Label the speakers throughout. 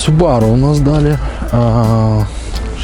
Speaker 1: Subaru у нас далі. А,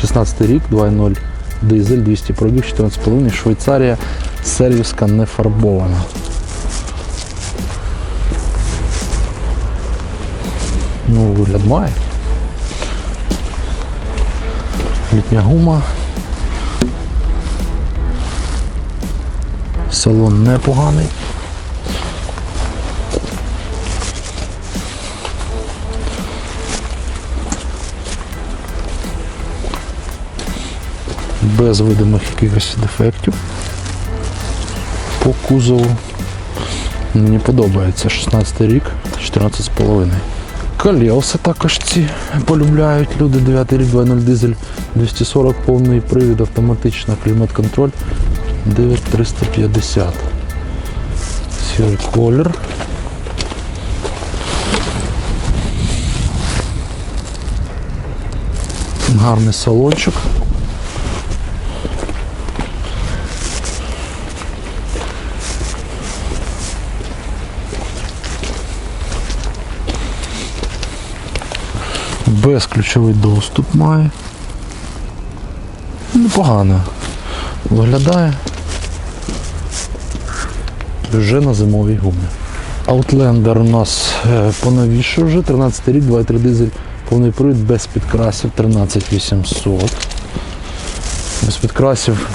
Speaker 1: 16 рік, 2.0 дизель, 200 пробіг, 14,5, Швейцарія, сервіска не фарбована. Ну, вигляд має. Літня гума. Салон непоганий. Без видимих якихось дефектів. По кузову. Мені подобається 16 рік, 14,5. Колеса також ці полюбляють люди. 9 рік, 2.0 дизель, 240 повний привід, автоматична клімат-контроль 9350. Сірий колір. Гарний салончик. Безключовий доступ має. Непогано виглядає. Вже на зимовій гумі. Outlander у нас е, поновіше вже, 13 рік, 2.3 дизель, повний привід без підкрасів, 13800. Без підкрасів,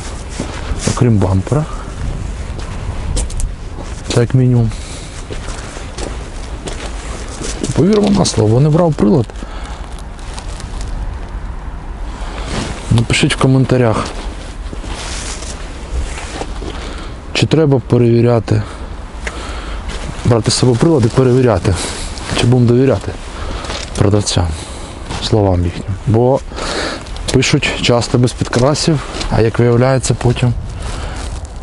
Speaker 1: окрім бампера. Так як мінімум. Повіримо на слово, не брав прилад. Напишіть в коментарях, чи треба перевіряти, брати з собою прилад і перевіряти, чи будемо довіряти продавцям, словам їхнім. Бо пишуть часто без підкрасів, а як виявляється потім,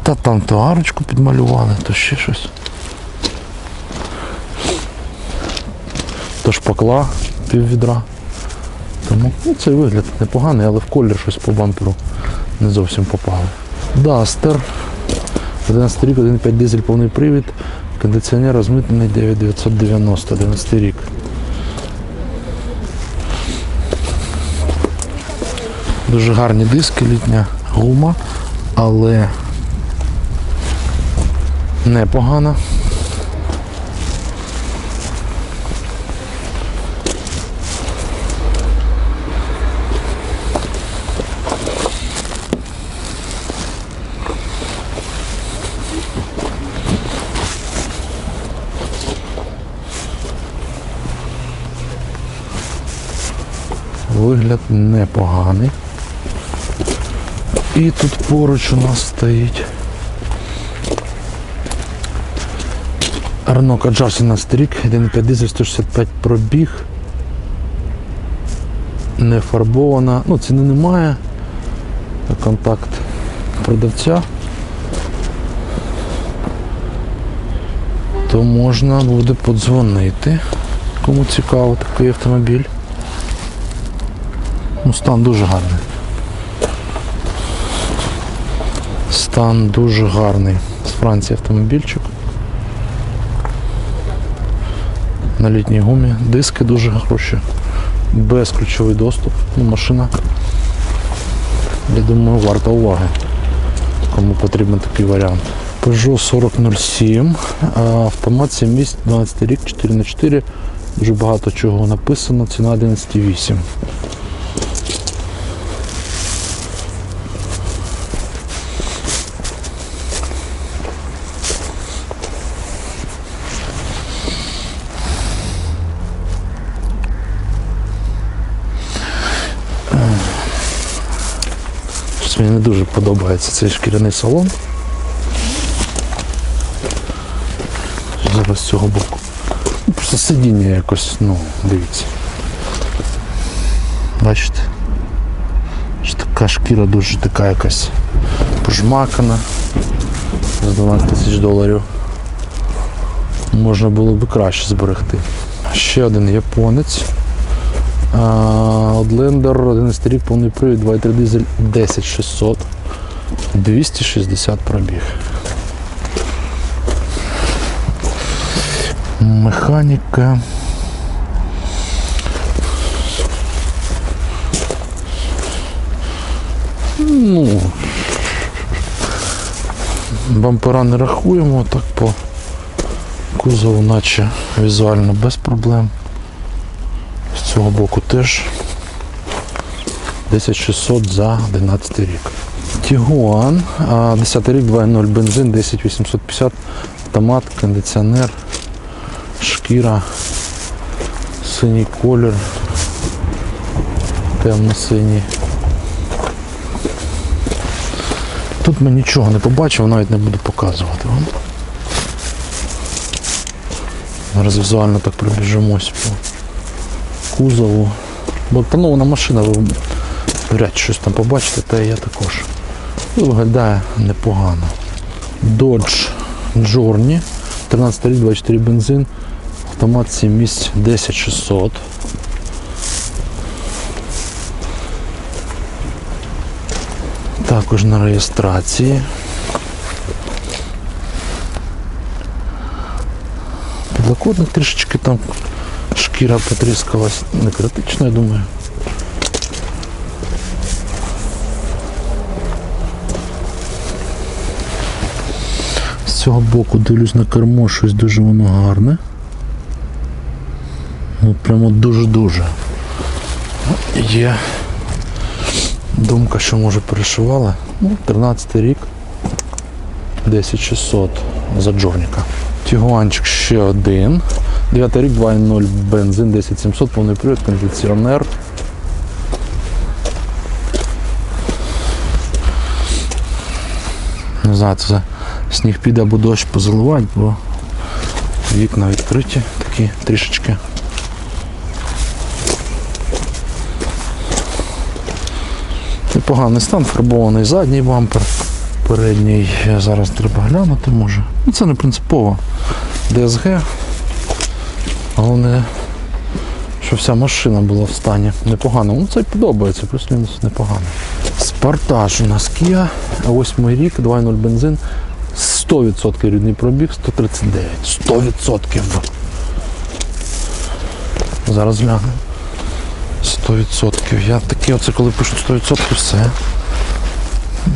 Speaker 1: та там то арочку підмалювали, то ще щось. То шпакла пів відра. Тому ну, цей вигляд непоганий, але в колір щось по бамперу не зовсім попало. Дастер. 11 рік, 1.5 дизель повний привід. Кондиціонер розмитнений 9990, 11 рік. Дуже гарні диски, літня гума, але непогана. Вигляд непоганий. І тут поруч у нас стоїть Renault Kadjar 17 рік, 1.5 дизель 165 пробіг. Не фарбована. Ну, ціни немає. Контакт продавця. То можна буде подзвонити. Кому цікаво такий автомобіль. Ну, стан дуже гарний. Стан дуже гарний. З Франції автомобільчик. На літній гумі. Диски дуже хороші. Безключовий доступ. Ну, машина. Я думаю, варта уваги. Кому потрібен такий варіант. Peugeot 4007. Автомат 7 місць, 12 рік, 4х4. Дуже багато чого написано. Ціна 11,8. Подобається цей шкіряний салон. Зараз з цього боку. Ну, Просто сидіння якось, ну, дивіться. Бачите? Така шкіра дуже така якась пожмакана. За 12 тисяч доларів. Можна було б краще зберегти. Ще один японець. Outlander, 11 рік, повний привід, 2.3 дизель 10600, 260 пробіг. Механіка. Ну, бампера не рахуємо, так по кузову наче візуально без проблем. З цього боку теж 10600 за 11 рік. Тігуан, 10 рік, 2.0 бензин, 10850, автомат, кондиціонер, шкіра, синій колір, темно-синій. Тут ми нічого не побачив, навіть не буду показувати вам. Зараз візуально так пробіжимось по кузову. Бо панована машина, ви вряд щось там побачите, та і я також. І виглядає непогано. Dodge Journey, 13 рік, 24 бензин, автомат 7 місць 10600. Також на реєстрації. Підлокотник трішечки там шкіра потріскалась. Не критично, я думаю. Цього боку дивлюсь на кермо, щось дуже воно гарне. Ну, прямо дуже-дуже. Є думка, що може перешивали. Ну, 13 рік. 10600 за Джорніка. Тігуанчик ще один. 9 рік, 2.0 бензин, 10700, повний привід, кондиціонер. Не знаю, це сніг піде або дощ позаливати, бо вікна відкриті такі трішечки. Непоганий стан, фарбований задній бампер. Передній зараз треба глянути може. Ну це не принципово. ДСГ. Головне, що вся машина була в стані непоганому. Ну це й подобається, плюс-мінус непогано. Спартаж у нас Kia, 8 рік, 2.0 бензин, 100% рідний пробіг, 139. 100%. Зараз гляну. 100%. Я такі оце коли пишу 100% все.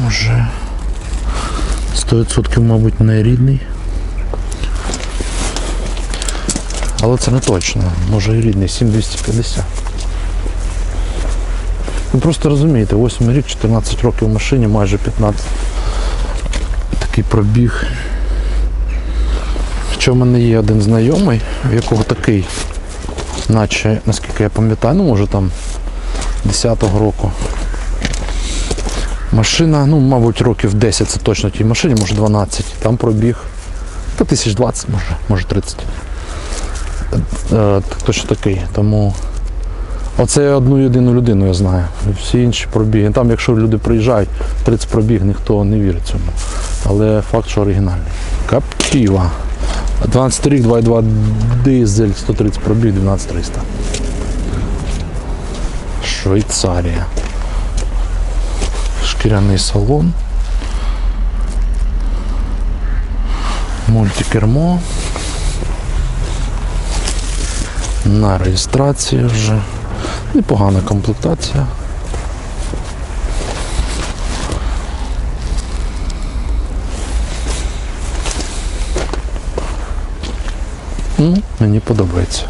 Speaker 1: Може. 100% мабуть не рідний. Але це не точно. Може і рідний, 7250. Ви просто розумієте, 8 рік, 14 років в машині, майже 15. Такий пробіг. Хоча в мене є один знайомий, в якого такий, наче, наскільки я пам'ятаю, ну може там 10-го року. Машина, ну, мабуть, років 10 це точно тій машині, може 12. Там пробіг. Та тисяч 20, може, може 30. Е, так, точно такий. Тому оце одну єдину людину я знаю. Всі інші пробіги. Там, якщо люди приїжджають, 30 пробіг, ніхто не вірить цьому. Але факт, що оригінальний. Каптіва. 12 рік, 2,2 дизель, 130 пробіг, 12300. Швейцарія. Шкіряний салон. Мультикермо. На реєстрації вже. Непогана комплектація. Ну, мені подобається.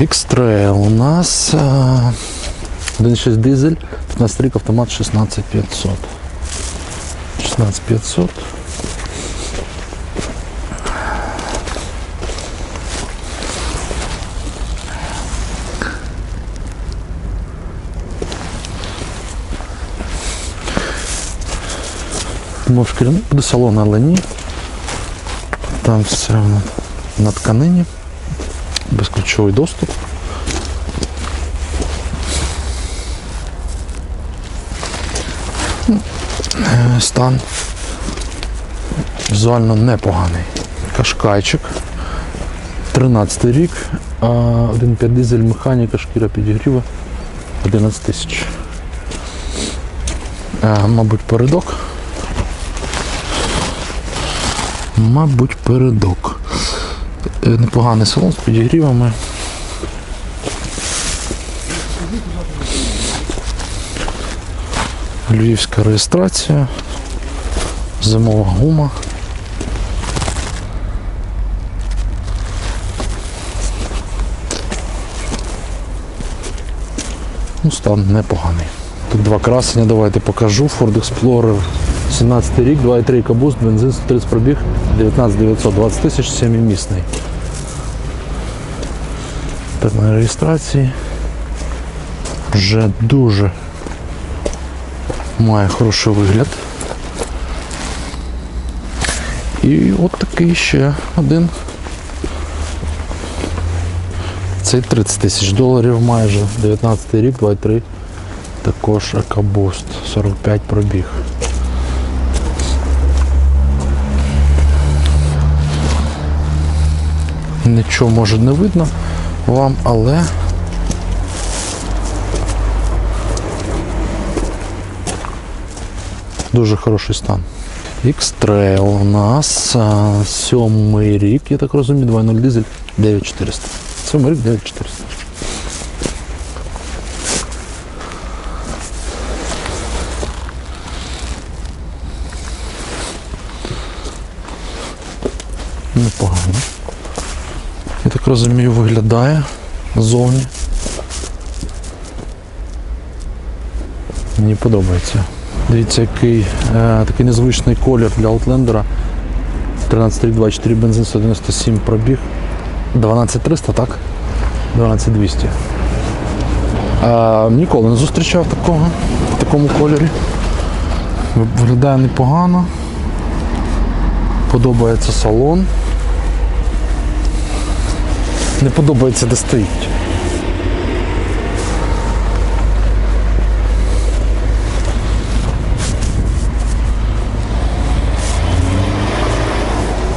Speaker 1: X-Trail у нас а, 1.6 дизель, 15 рік автомат 16500. 16500. Мов шкіряний буде салон, але ні. Там все одно на тканині. Безключовий доступ. Е, Стан візуально непоганий. Кашкайчик. 13 рік, а 1.5 дизель механіка, шкіра підігріва 11 тисяч. Е, Мабуть, передок. Мабуть, передок. Е, Непоганий салон з підігрівами. Львівська реєстрація. Зимова гума. Ну, стан непоганий. Тут два красення, давайте покажу. Ford Explorer 17 рік, 2,3 кабуст, бензин 130 пробіг, 19 920 тисяч, 7 місний. На реєстрації. Вже дуже має хороший вигляд. І от такий ще один. Цей 30 тисяч доларів майже. 19 рік, 2,3. Також екобуст. 45 пробіг. Нічого може не видно вам, але дуже хороший стан. X-Trail у нас сьомий рік, я так розумію, 2.0 дизель 9400. Сьомий рік 9400. Непогано. Я так розумію, виглядає ззовні. Мені подобається. Дивіться, який е, такий незвичний колір для Outlander. 13 рік, 24 бензин, 197 пробіг. 12300, так? 12200. Е, ніколи не зустрічав такого в такому кольорі. Виглядає непогано. Подобається салон. Не подобається, де стоїть.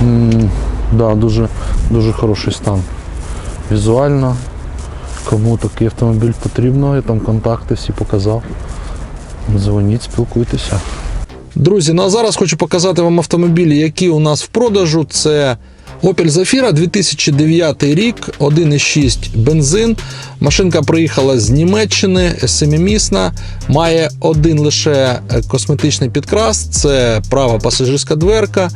Speaker 1: М, Да, дуже, дуже хороший стан. Візуально, кому такий автомобіль потрібно, я там контакти всі показав. Дзвоніть, спілкуйтеся.
Speaker 2: Друзі, ну а зараз хочу показати вам автомобілі, які у нас в продажу. Це Opel Zafira 2009 рік, 1,6 бензин. Машинка приїхала з Німеччини, семимісна, має один лише е, косметичний підкрас, це права пасажирська дверка.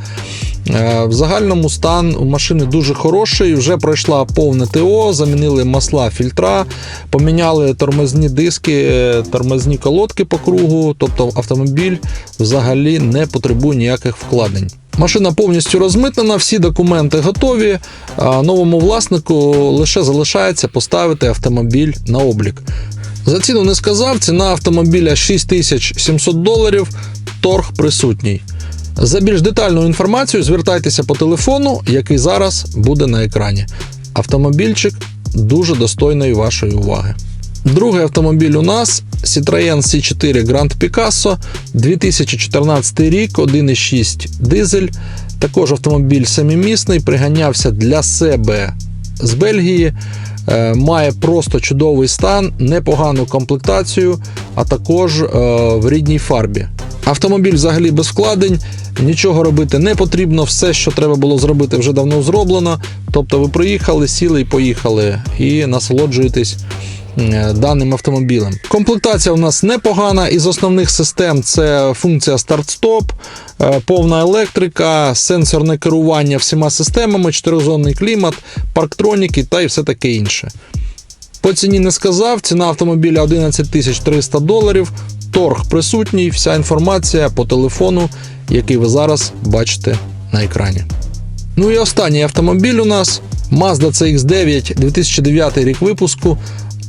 Speaker 2: Е, В загальному стан у машини дуже хороший. Вже пройшла повне ТО, замінили масла, фільтра, поміняли тормозні диски, е, тормозні колодки по кругу. Тобто автомобіль взагалі не потребує ніяких вкладень. Машина повністю розмитнена, всі документи готові. Новому власнику лише залишається поставити автомобіль на облік. За ціну не сказав, ціна автомобіля 6700 доларів, торг присутній. За більш детальною інформацією звертайтеся по телефону, який зараз буде на екрані. Автомобільчик дуже достойної вашої уваги. Другий автомобіль у нас Citroën C4 Grand Picasso 2014 рік, 1,6 дизель. Також автомобіль самімісний, приганявся для себе з Бельгії. Е, Має просто чудовий стан, непогану комплектацію, а також е, в рідній фарбі. Автомобіль взагалі без вкладень, нічого робити не потрібно, все, що треба було зробити, вже давно зроблено. Тобто ви приїхали, сіли і поїхали, і насолоджуєтесь даним автомобілем. Комплектація у нас непогана. Із основних систем це функція старт-стоп, е, повна електрика, сенсорне керування всіма системами, чотиризонний клімат, парктроніки та і все таке інше. По ціні не сказав, ціна автомобіля 11 300 доларів. Торг присутній, вся інформація по телефону, який ви зараз бачите на екрані. Ну і останній автомобіль у нас Mazda CX9 2009 рік випуску.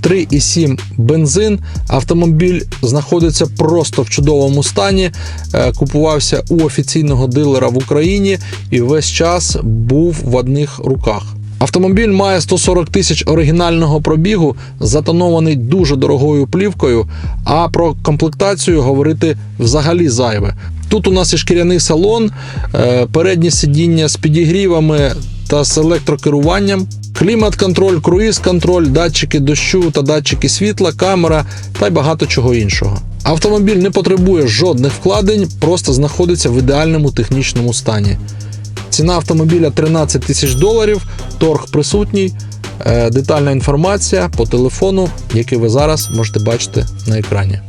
Speaker 2: 3,7 бензин. Автомобіль знаходиться просто в чудовому стані. Е, Купувався у офіційного дилера в Україні і весь час був в одних руках. Автомобіль має 140 тисяч оригінального пробігу, затонований дуже дорогою плівкою. А про комплектацію говорити взагалі зайве. Тут у нас і шкіряний салон, е, переднє сидіння з підігрівами та з електрокеруванням, клімат-контроль, круїз-контроль, датчики дощу та датчики світла, камера та й багато чого іншого. Автомобіль не потребує жодних вкладень, просто знаходиться в ідеальному технічному стані. Ціна автомобіля 13 тисяч доларів, торг присутній, е, детальна інформація по телефону, який ви зараз можете бачити на екрані.